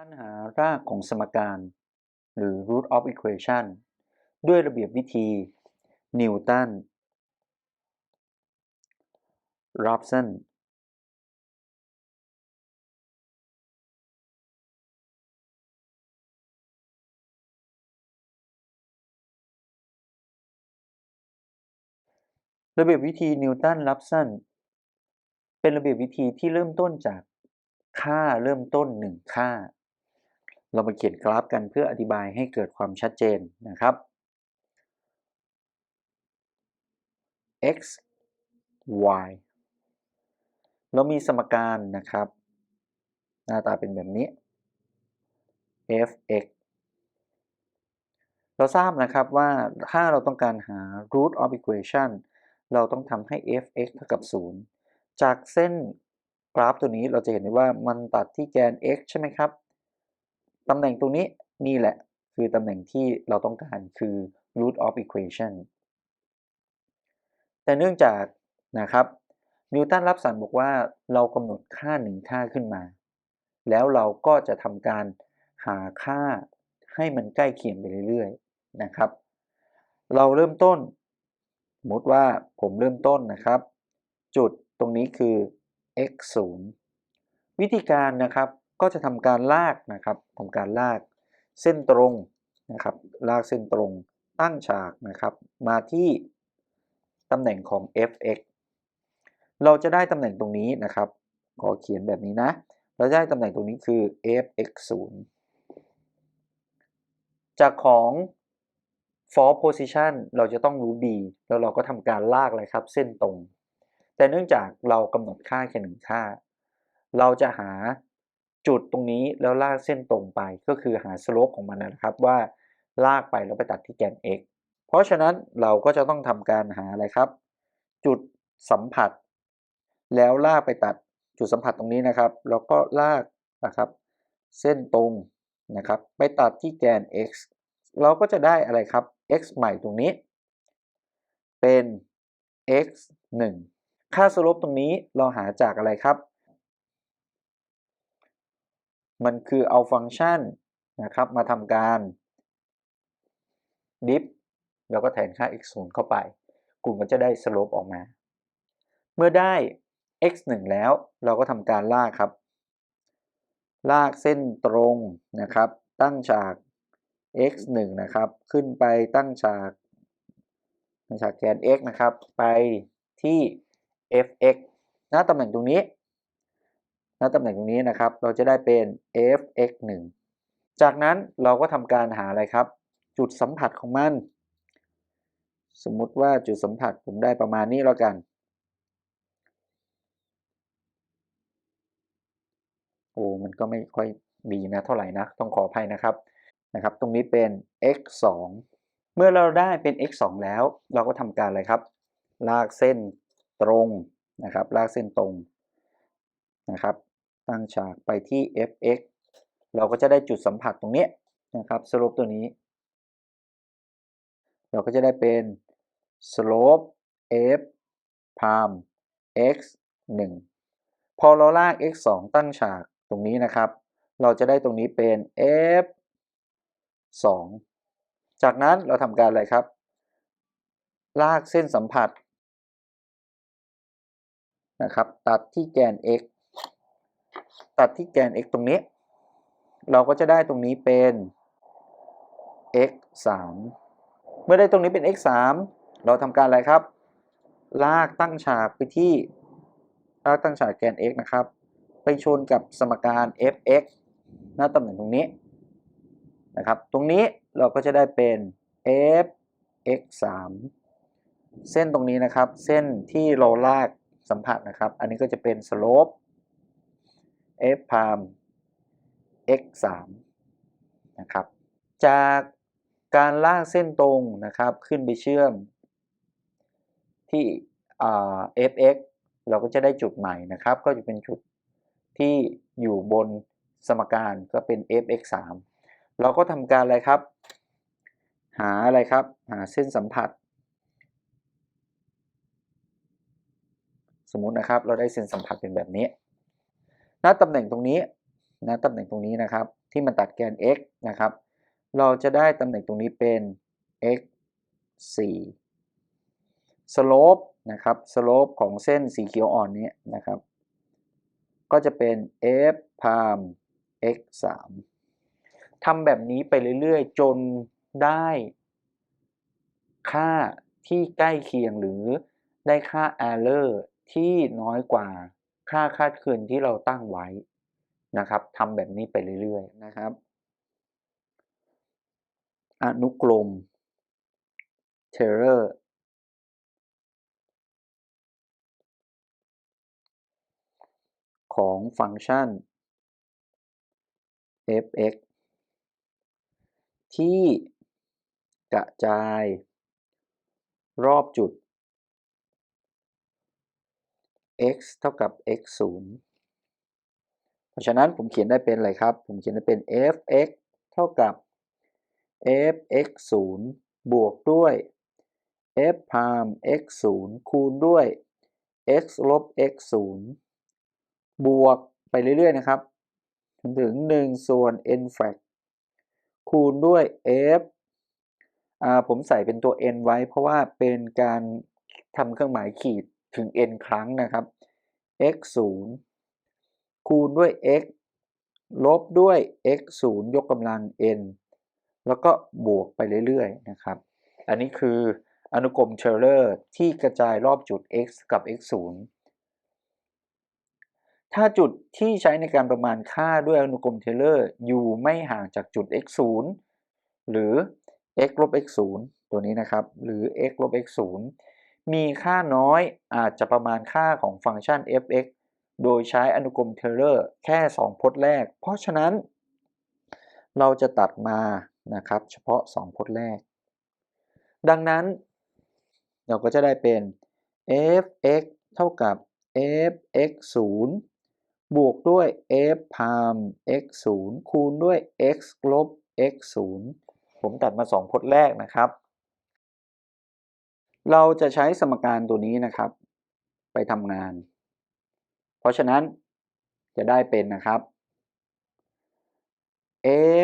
การหารากของสมการ หรือ root of equation ด้วยระเบียบวิธีนิวตัน Robson ระเบียบวิธีนิวตัน Robson เป็นระเบียบวิธีที่เริ่มต้นจากค่าเริ่มต้นหนึ่งค่า เรามาเขียนกราฟกันเพื่ออธิบายให้เกิดความชัดเจนนะครับ x y เรามีสมการนะครับ หน้าตาเป็นแบบนี้ f x เราทราบนะครับว่าถ้าเราต้องการหา root of equation เราต้องทำให้ f x เท่ากับ 0 จากเส้นกราฟตัวนี้เราจะเห็นได้ว่ามันตัดที่แกน x ใช่ไหมครับ ตำแหน่งตรงนี้นี่แหละคือตำแหน่งที่เราต้องการคือ root of equation แต่เนื่องจากนะครับนิวตันรับสันบอกว่าเรากำหนดค่าหนึ่งค่าขึ้นมา แล้วเราก็จะทำการหาค่าให้มันใกล้เคียงไปเรื่อยๆนะครับ เราเริ่มต้น สมมติว่าผมเริ่มต้นนะครับ จุดตรงนี้คือ x 0วิธีการนะครับ ก็จะทำการลากนะครับทำการลากเส้นตรงนะครับ ลากเส้นตรงตั้งฉากนะครับ มาที่ตำแหน่งของ fx เราจะได้ตำแหน่งตรงนี้นะครับ ขอเขียนแบบนี้นะ เราได้ตำแหน่งตรงนี้คือ fx 0จากของ for position เราจะต้องรู้ b แล้วเราก็ทำการลากเลยครับ เส้นตรง แต่เนื่องจากเรากำหนดค่าแค่หนึ่งค่า เราจะหา จุดตรงนี้แล้วลากเส้นตรงไปก็คือหาสโลปของมันนะครับว่าลากไปแล้วไปตัดที่แกน x เพราะฉะนั้นเราก็จะต้องทำการหาอะไรครับ จุดสัมผัส แล้วลากไปตัดจุดสัมผัสตรงนี้นะครับ แล้วก็ลากนะครับ เส้นตรงนะครับ ไปตัดที่แกน x เราก็จะได้อะไรครับ x ใหม่ตรงนี้ เป็น x 1 ค่าสโลปตรงนี้เราหาจากอะไรครับ มันคือเอาฟังก์ชันนะครับมาทำการดิฟแล้วก็แทนค่า x 0เข้าไป กลุ่มก็จะได้สโลปออกมา เมื่อได้ x 1แล้วเราก็ทำการลากครับ ลากเส้นตรงนะครับ ตั้งฉาก x 1นะครับ ขึ้นไปตั้งฉากตั้งฉากแกน x นะครับ ไปที่ fx หน้าตำแหน่งตรงนี้ หน้าตำแหน่งตรงนี้นะครับ เราจะได้เป็น fx 1จากนั้นเราก็ทำการหาอะไรครับ จุดสัมผัสของมัน สมมุติว่าจุดสัมผัสผมได้ประมาณนี้แล้วกัน โอ้มันก็ไม่ค่อยดีนะเท่าไหร่นะ ต้องขออภัยนะครับนะครับ ตรงนี้เป็น x 2เมื่อเราได้เป็น x 2แล้ว เราก็ทำการอะไรครับ ลากเส้นตรงนะครับ ลากเส้นตรง นะครับ ตั้งฉากไปที่ fx เราก็จะได้จุดสัมผัสตรงนี้นะครับสโลปตัวนี้ เราก็จะได้เป็น slope f palm x 1 พอเราลาก x 2ตั้งฉากตรงนี้นะครับ เราจะได้ตรงนี้เป็น f 2 จากนั้นเราทำการอะไรครับ ลากเส้นสัมผัสนะครับ ตัดที่แกน x ตัดที่แกน x ตรงนี้ เราก็จะได้ตรงนี้เป็น x 3เมื่อได้ตรงนี้เป็น x 3เราทำการอะไรครับ ลากตั้งฉากไปที่ ลากตั้งฉากแกน x นะครับ ไปชนกับสมการ fx หน้าตำแหน่งตรงนี้นะครับ ตรงนี้เราก็จะได้เป็น f x 3เส้นตรงนี้นะครับ เส้นที่เราลากสัมผัสนะครับ อันนี้ก็จะเป็น slope f prime x 3นะครับ จากการลากเส้นตรงนะครับ ขึ้นไปเชื่อมที่ fx เราก็จะได้จุดใหม่นะครับ ก็จะเป็นจุดที่อยู่บนสมการก็เป็น fx 3เราก็ทำการอะไรครับ หาอะไรครับ หาเส้นสัมผัส สมมตินะครับ เราได้เส้นสัมผัสเป็นแบบนี้ ณตำแหน่งตรงนี้ณตำแหน่งตรงนี้นะครับ ที่มันตัดแกน x นะครับ เราจะได้ตำแหน่งตรงนี้เป็น x 4 slope นะครับ slope ของเส้นสีเขียวอ่อนนี้นะครับ ก็จะเป็น f prime x 3ทำแบบนี้ไปเรื่อยๆ จนได้ค่าที่ใกล้เคียงหรือได้ค่า error ที่น้อยกว่า ค่าคาดเคลื่อนที่เราตั้งไว้นะครับทำแบบนี้ไปเรื่อยๆนะครับ อนุกรม Taylor ของฟังก์ชัน f(x) ที่กระจายรอบจุด x เท่ากับ x 0เพราะฉะนั้นผมเขียนได้เป็นอะไรครับ ผมเขียนได้เป็น f(x) เท่ากับ f(x 0บวกด้วย f prime x 0คูณด้วย x ลบ x 0บวกไปเรื่อย ๆ นะครับจนถึง 1 ส่วน n f a c คูณด้วย f ผมใส่เป็นตัว n ไว้เพราะว่าเป็นการทำเครื่องหมายขีด ถึง n ครั้งนะครับ x 0คูณด้วย x ลบด้วย x 0ยกกำลัง n แล้วก็บวกไปเรื่อยๆนะครับ อันนี้คืออนุกรมเชลเลอร์ที่กระจายรอบจุด x กับ x 0ถ้าจุดที่ใช้ในการประมาณค่าด้วยอนุกรมเทเลอร์อยู่ไม่ห่างจากจุด x 0หรือ x ลบ x 0ตัวนี้นะครับ หรือ x ลบ x 0 มีค่าน้อยอาจจะประมาณค่าของฟังก์ชัน f(x) โดยใช้อนุกรมเทเลอร์แค่ 2 พจน์แรก เพราะฉะนั้น เราจะตัดมานะครับ เฉพาะ 2 พจน์แรก ดังนั้น เราก็จะได้เป็น f(x) เท่ากับ f(x 0บวกด้วย f prime x 0คูณด้วย x ลบ x 0ผมตัดมา 2 พจน์แรกนะครับ เราจะใช้สมการตัวนี้นะครับ ไปทำงาน เพราะฉะนั้นจะได้เป็นนะครับ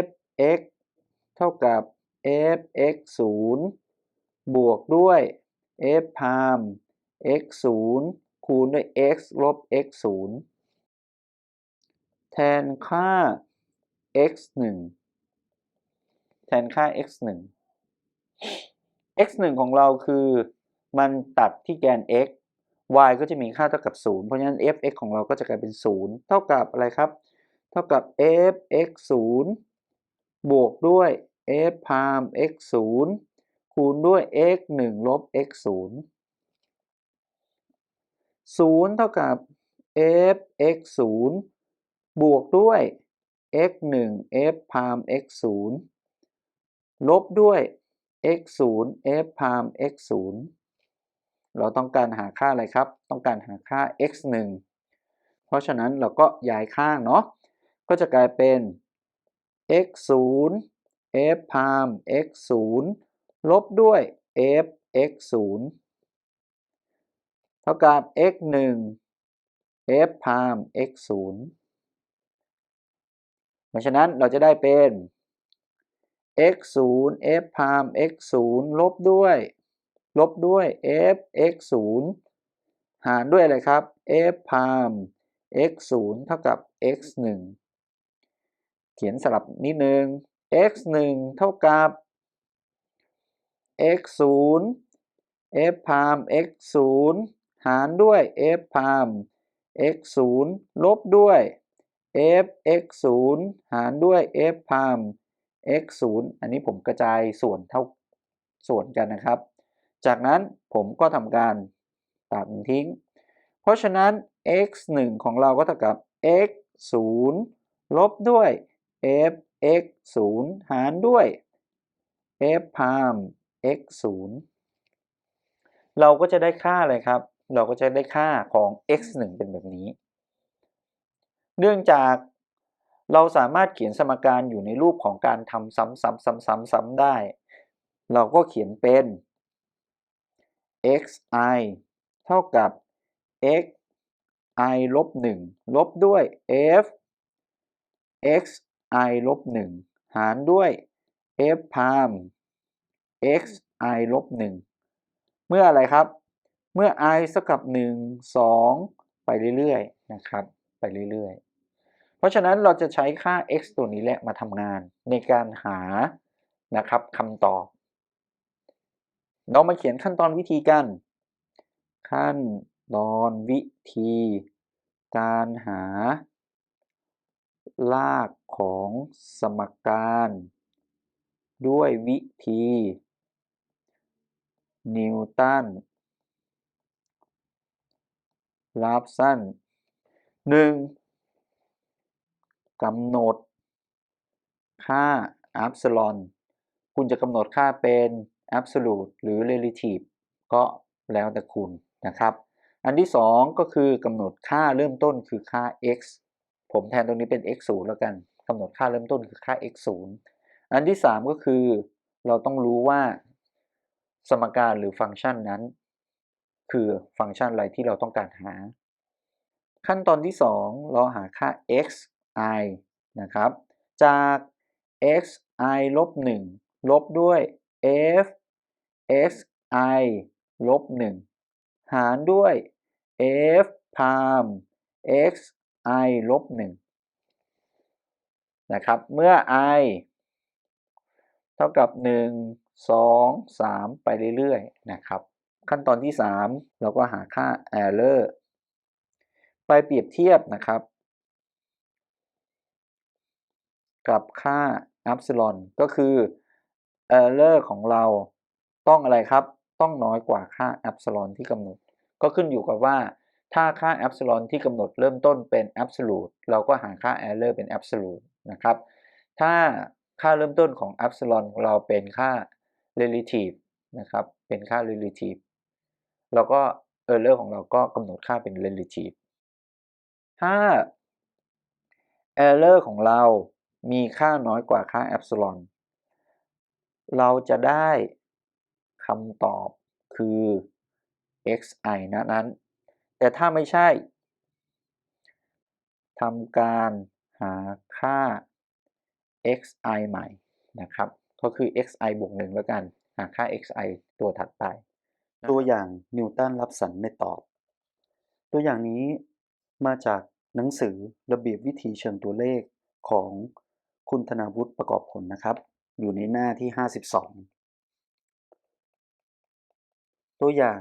f(x) เท่ากับ f(x 0บวกด้วย f prime x 0คูณด้วย x ลบ x 0แทนค่า x 1แทนค่า x 1 x 1ของเราคือมันตัดที่แกน x y ก็จะมีค่าเท่ากับ 0 เพราะฉะนั้น f(x) ของเราก็จะกลายเป็น 0 เท่ากับอะไรครับ เท่ากับ f(x 0บวกด้วย f prime x 0คูณด้วย x 1ลบ x 0 0 เท่ากับ f x 0บวกด้วย x 1 f prime x 0ลบด้วย x 0 f prime x 0เราต้องการหาค่าอะไรครับ ต้องการหาค่า x 1เพราะฉะนั้นเราก็ย้ายข้างเนาะ ก็จะกลายเป็น x 0 f prime x 0ลบด้วย f x 0เท่ากับ x 1 f prime x 0เพราะฉะนั้นเราจะได้เป็น x 0 f prime x 0ลบด้วย ลบด้วย f x 0หารด้วยอะไรครับ f prime x 0เท่ากับ x 1เขียนสลับนิดนึง x 1เท่ากับ x 0 f prime x 0หารด้วย f prime x 0ลบด้วย f x 0หารด้วย f prime x x0 อันนี้ผมกระจายส่วนเท่าส่วนกันนะครับ จากนั้นผมก็ทำการตัดทิ้ง เพราะฉะนั้น x 1ของเราก็เท่ากับ x 0ลบด้วย f x 0หารด้วย f prime x 0เราก็จะได้ค่าอะไรครับ เราก็จะได้ค่าของ x 1เป็นแบบนี้ เนื่องจาก เราสามารถเขียนสมการอยู่ในรูปของการทำซ้ำๆๆ ๆ ได้ เราก็เขียนเป็น xi เท่ากับ x i ลบ1ลบด้วย f x i ลบ1หารด้วย f พาม x i ลบ1เมื่ออะไรครับ เมื่อ i เท่ากับ 1 2 ไปเรื่อยๆ นะครับ ไปเรื่อยๆ เพราะฉะนั้นเราจะใช้ค่า x ตัวนี้แหละมาทำงานในการหานะครับคำตอบ เรามาเขียนขั้นตอนวิธีกัน ขั้นตอนวิธี การหารากของสมการ ด้วยวิธี นิวตันลาฟสันหนึ่ง กำหนด ค่าอัพซลอนคุณจะกำหนดค่าเป็น absolute หรือ relative ก็แล้วแต่คุณนะครับ อันที่ 2 ก็คือกำหนดค่าเริ่มต้นคือค่า x ผมแทนตรงนี้เป็น x 0แล้วกันกำหนดค่าเริ่มต้นคือค่า x 0อันที่ 3 ก็คือเราต้องรู้ว่าสมการหรือฟังก์ชันนั้น คือฟังก์ชันอะไรที่เราต้องการหา ขั้นตอนที่ 2 เราหาค่า x i นะครับ จาก x i ลบ1ลบด้วย f x i ลบ1หารด้วย f พาม x i ลบ1นะครับ เมื่อ i เท่ากับ 1 2 3 ไปเรื่อยๆ นะครับ ขั้นตอนที่ 3 เราก็หาค่า error ไปเปรียบเทียบนะครับ กับค่า epsilon ก็คือ error ของเราต้องอะไรครับ ต้องน้อยกว่าค่า epsilon ที่กำหนด ก็ขึ้นอยู่กับว่า ถ้าค่า epsilon ที่กำหนดเริ่มต้นเป็น absolute เราก็หาค่า error เป็น absolute นะครับ ถ้าค่าเริ่มต้นของ epsilon ของเราเป็นค่า relative นะครับ เป็นค่า relative เราก็ error ของเราก็กำหนดค่าเป็น relative ถ้า error ของเรา มีค่าน้อยกว่าค่า epsilon เราจะได้คำตอบคือ xi นะนั้น แต่ถ้าไม่ใช่ทำการหาค่า xi ใหม่นะครับ ก็คือ xi บวก1แล้วกัน หาค่า xi ตัวถัดไป ตัวอย่างนิวตันรับสันไม่ตอบ ตัวอย่างนี้มาจากหนังสือระเบียบวิธีเชิงตัวเลขของ คุณธนาวุฒิประกอบผลนะครับ อยู่ในหน้าที่ 52 ตัวอย่าง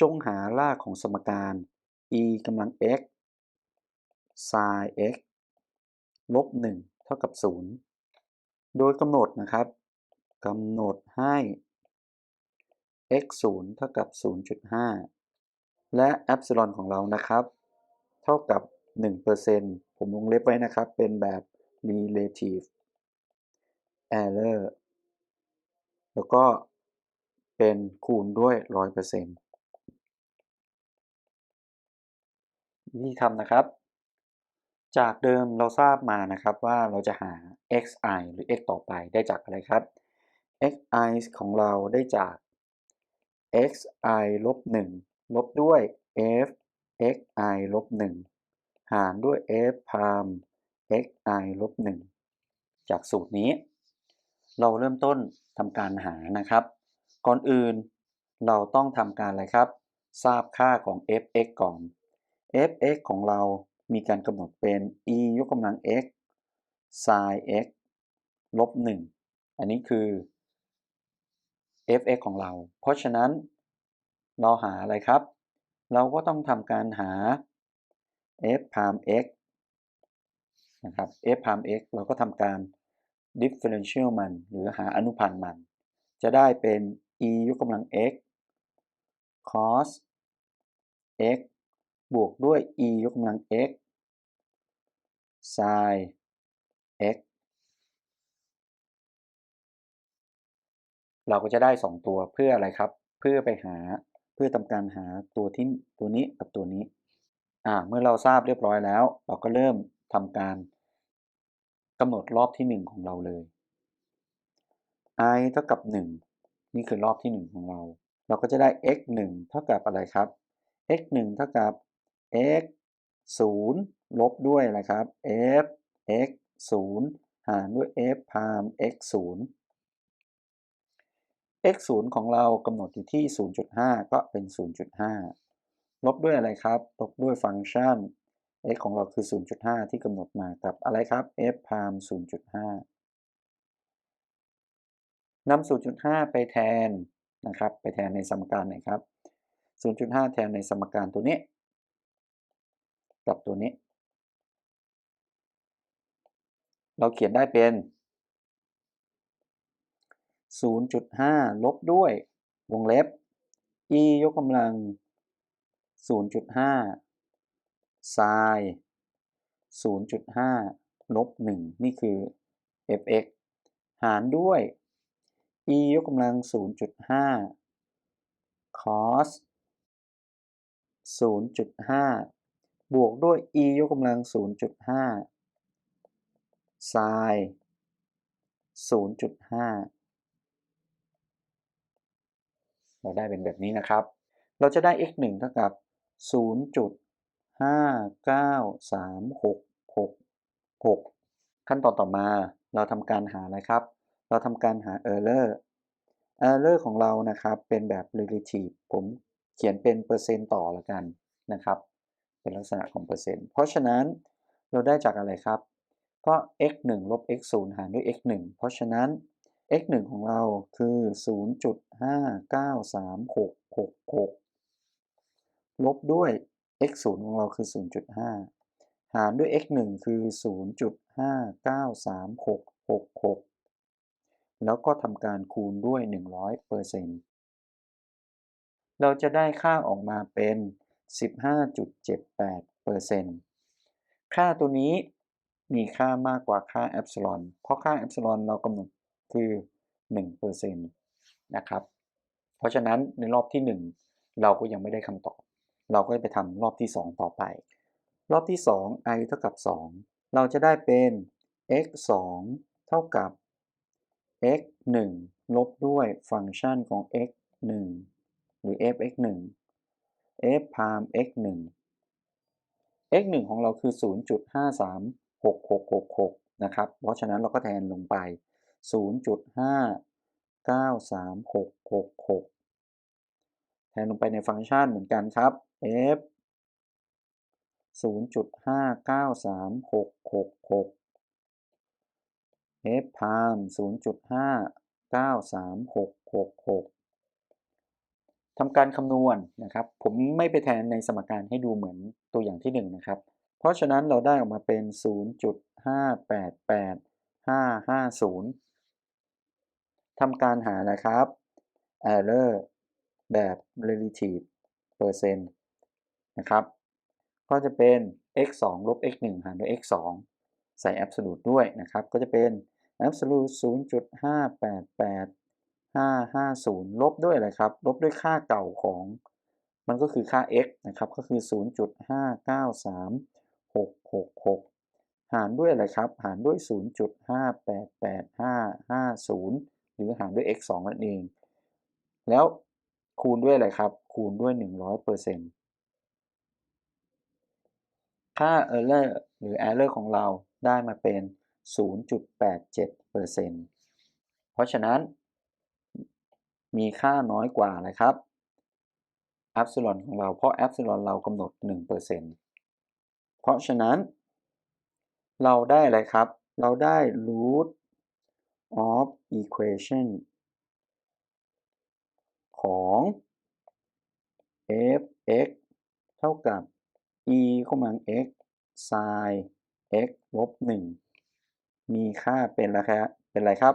จงหารากของสมการ e กำลัง x sin x ลบ 1 เท่ากับ 0 โดยกำหนดนะครับกำหนดให้ x 0เท่ากับ 0.5 และ epsilon ของเรานะครับ เท่ากับ 1%ผมวงเล็บไว้นะครับ เป็นแบบ relative error แล้วก็เป็นคูณด้วย 100%วิธีทำนะครับ จากเดิมเราทราบมานะครับว่าเราจะหา xi หรือ x ต่อไปได้จากอะไรครับ xi ของเราได้จาก xi ลบ1ลบด้วย f xi ลบ1หารด้วย f พาม xi ลบ1จากสูตรนี้ เราเริ่มต้นทำการหานะครับ ก่อนอื่นเราต้องทำการอะไรครับ ทราบค่าของ fx ก่อน fx ของเรามีการกำหนดเป็น e ยกกำลัง x sin x ลบ1อันนี้คือ fx ของเรา เพราะฉะนั้นเราหาอะไรครับ เราก็ต้องทำการหา f พาม x นะครับ f พาม x เราก็ทำการ differential มัน หรือหาอนุพันธ์มัน จะได้เป็น e ยกกำลัง x cos x บวกด้วย e ยกกำลัง x sin x เราก็จะได้ 2 ตัวเพื่ออะไรครับ เพื่อไปหาเพื่อทำการหาตัวที่ตัวนี้กับตัวนี้อ่าเมื่อเราทราบเรียบร้อยแล้ว เราก็เริ่ม ทำการกำหนดรอบที่ 1 ของเราเลย i เท่ากับ 1 นี่คือรอบที่ 1 ของเรา เราก็จะได้ x 1เท่ากับอะไรครับ x 1เท่ากับ x 0ลบด้วยอะไรครับ f x 0หารด้วย f พาม x 0 x 0ของเรากำหนดอยู่ที่ 0.5 ก็เป็น 0.5 ลบด้วยอะไรครับ ลบด้วยฟังก์ชัน x ของเราคือ 0.5 ที่กำหนดมากับอะไรครับ f พาม0.5นำ0.5 ไปแทนนะครับ ไปแทนในสมการไหนครับ 0.5 แทนในสมการตัวนี้ กับตัวนี้ เราเขียนได้เป็น 0.5 ลบด้วยวงเล็บ e ยกกำลัง 0.5 sin 0.5 ลบ 1 นี่คือ fx หารด้วย e ยกกำลัง 0.5 cos 0.5 บวกด้วย e ยกกำลัง 0.5 sin 0.5 เราได้เป็นแบบนี้นะครับ เราจะได้ x 1เท่ากับ 0.59366ขั้นตอนต่อมาเราทำการหาอะไรครับ เราทำการหา error error ของเรานะครับเป็นแบบ relative ผมเขียนเป็นเปอร์เซ็นต์ต่อละกันนะครับ เป็นลักษณะของเปอร์เซ็นต์ เพราะฉะนั้นเราได้จากอะไรครับ ก็ x 1ลบ x 0หารด้วย x 1เพราะฉะนั้น x 1ของเราคือ 0.593666ลบด้วย x 0ของเราคือ 0.5 หารด้วย x 1คือ 0.593666 แล้วก็ทำการคูณด้วย 100%เราจะได้ค่าออกมาเป็น 15.78%ค่าตัวนี้มีค่ามากกว่าค่าแอปซิลอน เพราะค่าแอปซิลอนเรากำหนดคือ 1%นะครับ เพราะฉะนั้นในรอบที่ 1 เราก็ยังไม่ได้คำตอบ เราก็ไปทำรอบที่ 2 ต่อไป รอบที่ 2 i เท่ากับ 2 เราจะได้เป็น x 2 เท่ากับ x 1ลบด้วยฟังก์ชันของ x 1หรือ f(x 1 f พาม x 1 x 1ของเราคือ 0.536666 นะครับ เพราะฉะนั้นเราก็แทนลงไป 0.5936666 แทนลงไปในฟังก์ชันเหมือนกันครับ f 0.593666 f พาม0.593666 ทำการคำนวณนะครับ ผมไม่ไปแทนในสมการให้ดูเหมือนตัวอย่างที่ 1 นะครับ เพราะฉะนั้นเราได้ออกมาเป็น 0.588550 ทำการหานะครับ error แบบ relative percent นะครับ ก็จะเป็น x 2ลบ x 1หารด้วย x 2ใส่ absolute ด้วยนะครับ ก็จะเป็น absolute 0.588550 ลบด้วยอะไรครับ ลบด้วยค่าเก่าของ มันก็คือค่า x นะครับ ก็คือ 0.593666 หารด้วยอะไรครับ หารด้วย 0.588550 หรือหารด้วย x 2นั่นเอง แล้วคูณด้วยอะไรครับ คูณด้วย 100% ค่า error หรือ error ของเราได้มาเป็น 0.87%เพราะฉะนั้นมีค่าน้อยกว่าอะไรครับ epsilon ของเรา เพราะ epsilon เรากำหนด 1%เพราะฉะนั้น เราได้อะไรครับ เราได้ root of equation ของ f(x) เท่ากับ e กำลัง x sin x ลบ1มีค่าเป็นอะไรครับเป็นอะไรครับ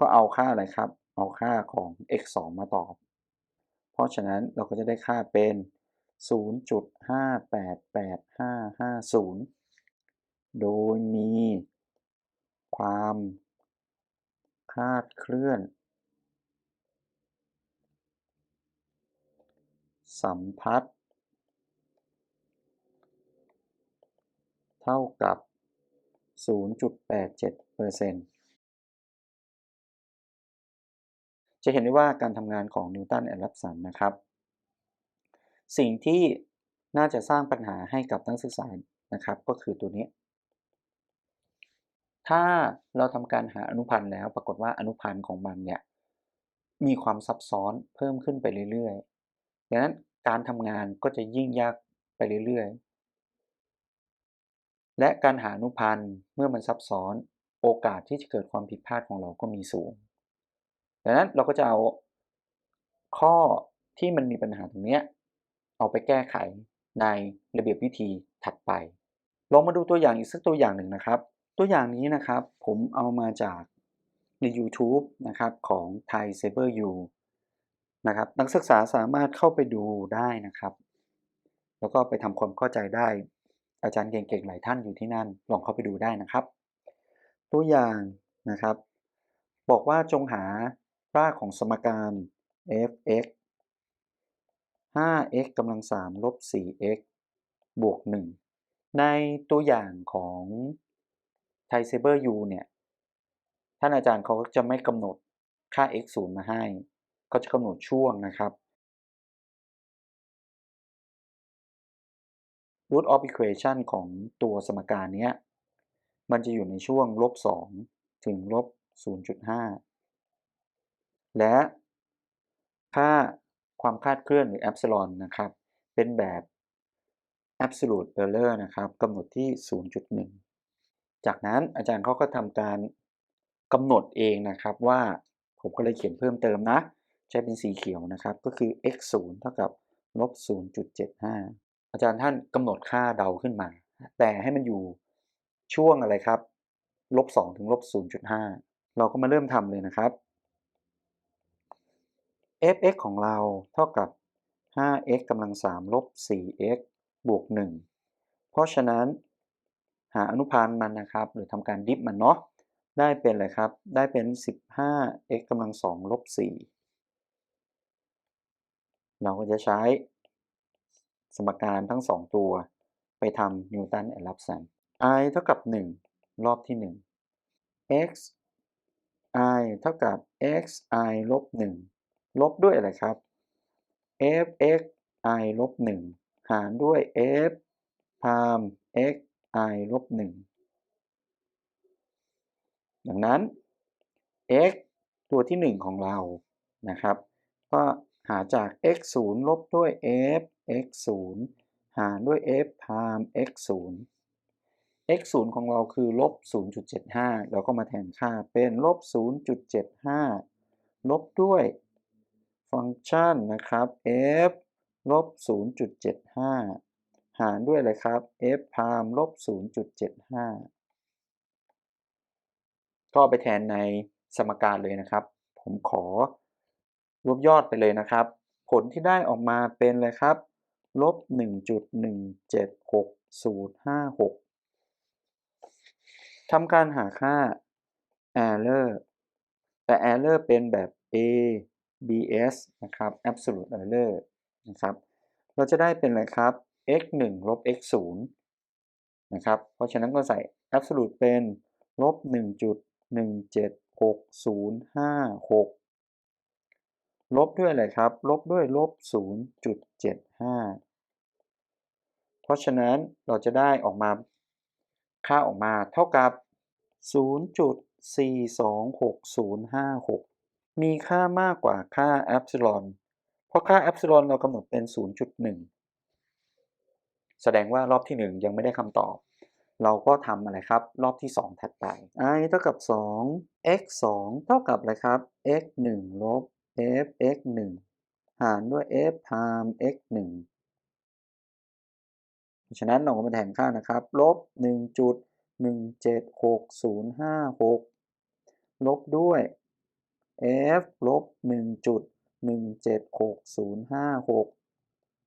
ก็เอาค่าอะไรครับ เอาค่าของ x 2มาตอบ เพราะฉะนั้นเราก็จะได้ค่าเป็น 0.5885550โดยมีความคลาดเคลื่อนสัมพัทธ์ เท่ากับ 0.87%จะเห็นได้ว่าการทำงานของนิวตันแอนด์แลปสันนะครับ สิ่งที่น่าจะสร้างปัญหาให้กับนักศึกษานะครับ ก็คือตัวนี้ ถ้าเราทำการหาอนุพันธ์แล้วปรากฏว่าอนุพันธ์ของมันเนี่ยมีความซับซ้อนเพิ่มขึ้นไปเรื่อยๆดังนั้นการทำงานก็จะยิ่งยากไปเรื่อยๆ และการหาอนุพันธ์เมื่อมันซับซ้อนโอกาสที่จะเกิดความผิดพลาดของเราก็มีสูงดังนั้นเราก็จะเอาข้อที่มันมีปัญหาตรงนี้เอาไปแก้ไขในระเบียบวิธีถัดไป ลองมาดูตัวอย่างอีกสักตัวอย่างหนึ่งนะครับ ตัวอย่างนี้นะครับผมเอามาจากใน YouTube นะครับของ Thai Saber U นะครับนักศึกษาสามารถเข้าไปดูได้นะครับ แล้วก็ไปทำความเข้าใจได้ อาจารย์เก่งๆหลายท่านอยู่ที่นั่น ลองเข้าไปดูได้นะครับ ตัวอย่างนะครับ บอกว่าจงหารากของสมการ f(x) 5x กำลัง3ลบ 4x บวก 1 ในตัวอย่างของ Thai Saber U เนี่ย ท่านอาจารย์เขาจะไม่กำหนดค่า x 0มาให้ ก็จะกำหนดช่วงนะครับ root of equation ของตัวสมการนี้มันจะอยู่ในช่วงลบ2ถึงลบ0.5 และค่าความคลาดเคลื่อนหรือ epsilon นะครับ เป็นแบบ absolute error นะครับกำหนดที่ 0.1 จากนั้นอาจารย์เขาก็ทำการกำหนดเองนะครับว่าผมก็เลยเขียนเพิ่มเติมนะ ใช้เป็นสีเขียวนะครับ ก็คือ x 0เท่ากับลบ0.75 อาจารย์ท่านกำหนดค่าเดาขึ้นมา แต่ให้มันอยู่ช่วงอะไรครับลบ2ถึงลบ0.5เราก็มาเริ่มทำเลยนะครับ f(x) ของเราเท่ากับ 5x กำลัง 3 ลบ 4x บวก 1 เพราะฉะนั้นหาอนุพันธ์มันนะครับ หรือทำการดิฟมันเนาะ ได้เป็นอะไรครับ ได้เป็น 15x กำลัง 2 ลบ 4 เราก็จะใช้ สมการทั้ง 2 ตัว ไปทำนิวตันแอนด์รับแซม i เท่ากับ 1 รอบที่ 1 x i เท่ากับ x i ลบ 1 ลบด้วยอะไรครับ f x i ลบ 1 หารด้วย f พาม x i ลบ 1 ดังนั้น x ตัวที่ 1 ของเรานะครับ ก็หาจาก x 0ลบด้วย f x 0หารด้วย f พาม x 0 x 0ของเราคือลบ 0.75 เราก็มาแทนค่าเป็นลบ 0.75 ลบด้วยฟังก์ชันนะครับ f ลบ 0.75 หารด้วยอะไรครับ f พามลบ 0.75 ก็ไปแทนในสมการเลยนะครับ ผมขอรวบยอดไปเลยนะครับ ผลที่ได้ออกมาเป็นอะไรครับ ลบ 1.17656ทำการหาค่า error แต่ error เป็นแบบ a bs นะครับ absolute error นะครับ เราจะได้เป็นอะไรครับ x 1ลบ x 0นะครับ เพราะฉะนั้นก็ใส่ absolute เป็นลบ 1.176056 ลบด้วยอะไรครับ ลบด้วยลบ 0.75 เพราะฉะนั้นเราจะได้ออกมา ค่าออกมาเท่ากับ 0.426056 มีค่ามากกว่าค่า epsilon เพราะค่า epsilon เรากำหนดเป็น 0.1 แสดงว่ารอบที่ 1 ยังไม่ได้คำตอบ เราก็ทำอะไรครับ รอบที่ 2 ถัดไป i เท่ากับ 2 x 2 เท่ากับอะไรครับ x 1ลบ f x 1หารด้วย f พาม x 1เพราะฉะนั้นเราก็มาแทนค่านะครับ ลบ 1.176056 ลบด้วย f ลบ 1.176056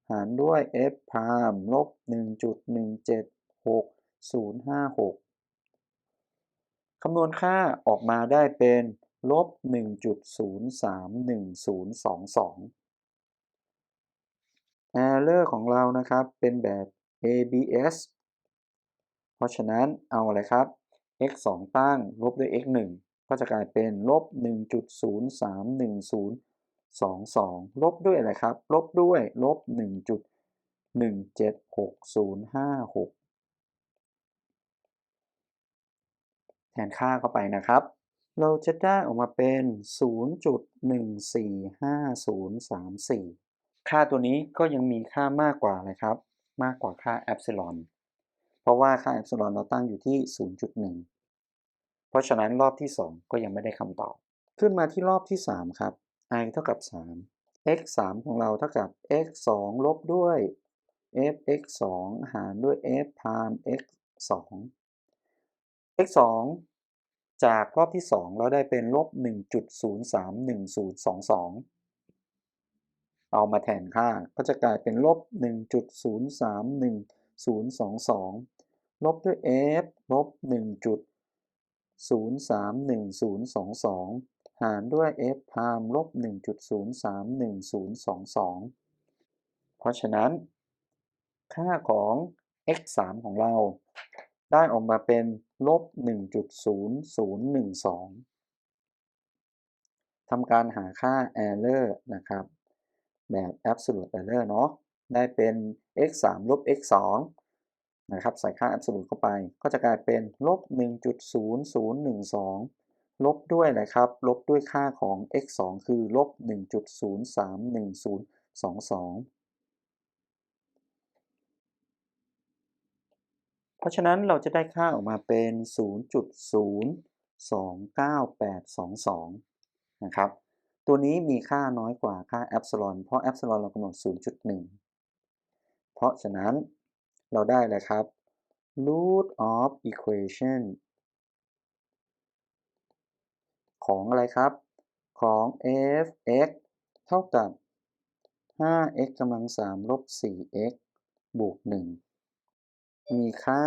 หารด้วย f พามลบ 1.176056 คำนวณค่าออกมาได้เป็น1 ลบ 1.031022 error ของเรานะครับเป็นแบบ ABS เพราะฉะนั้นเอาอะไรครับ x 2 ตั้งลบด้วย x 1 ก็จะกลายเป็นลบ 1.031022 ลบด้วยอะไรครับ ลบด้วยลบ 1.176056 แทนค่าเข้าไปนะครับ เราจะได้ออกมาเป็น 0.145034 ค่าตัวนี้ก็ยังมีค่ามากกว่าเลยครับ มากกว่าค่า epsilon เพราะว่าค่า epsilon เราตั้งอยู่ที่ 0.1 เพราะฉะนั้นรอบที่ 2 ก็ยังไม่ได้คำตอบ ขึ้นมาที่รอบที่ 3 ครับ i เท่ากับ 3 x 3ของเราเท่ากับ x 2ลบด้วย f x 2หารด้วย f prime x 2 x 2 จากรอบที่ 2 เราได้เป็นลบ 1.031022 เอามาแทนค่าก็จะกลายเป็นลบ 1.031022 ลบด้วย f ลบ 1.031022 หารด้วย f prime ลบ 1.031022 เพราะฉะนั้น ค่าของ x 3ของเรา ได้ออกมาเป็นลบ 1.0012 ทำการหาค่า error นะครับ แบบ absolute error เนาะ ได้เป็น x 3ลบ x 2นะครับ ใส่ค่า absolute เข้าไป ก็จะกลายเป็นลบ 1.0012 ลบด้วยนะครับ ลบด้วยค่าของ x 2คือลบ 1.031022 เพราะฉะนั้นเราจะได้ค่าออกมาเป็น 0.029822นะครับ ตัวนี้มีค่าน้อยกว่าค่า epsilon เพราะ epsilon เรากำหนด 0.1 เพราะฉะนั้นเราได้เลยครับ root of equation ของอะไรครับ ของ f(x) เท่ากับ 5x กำลัง3ลบ 4x บวก 1 มีค่า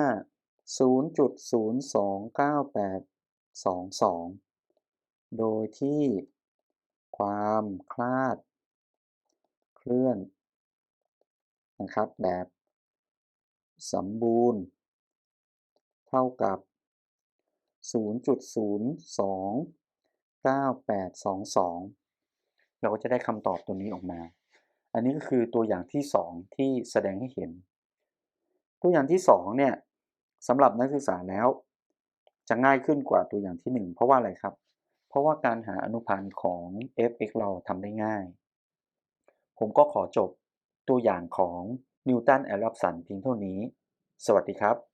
0.029822โดยที่ความคลาด เคลื่อนนะครับแบบสมบูรณ์ เท่ากับ 0.029822เราก็จะได้คำตอบตัวนี้ออกมา อันนี้ก็คือตัวอย่างที่ 2 ที่แสดงให้เห็น ตัวอย่างที่2เนี่ยสำหรับนักศึกษาแล้ว จะง่ายขึ้นกว่าตัวอย่างที่ 1 เพราะว่าอะไรครับ เพราะว่าการหาอนุพันธ์ของ f(x) เราทำได้ง่าย ผมก็ขอจบตัวอย่างของนิวตันแอลลับสันเพียงเท่านี้ สวัสดีครับ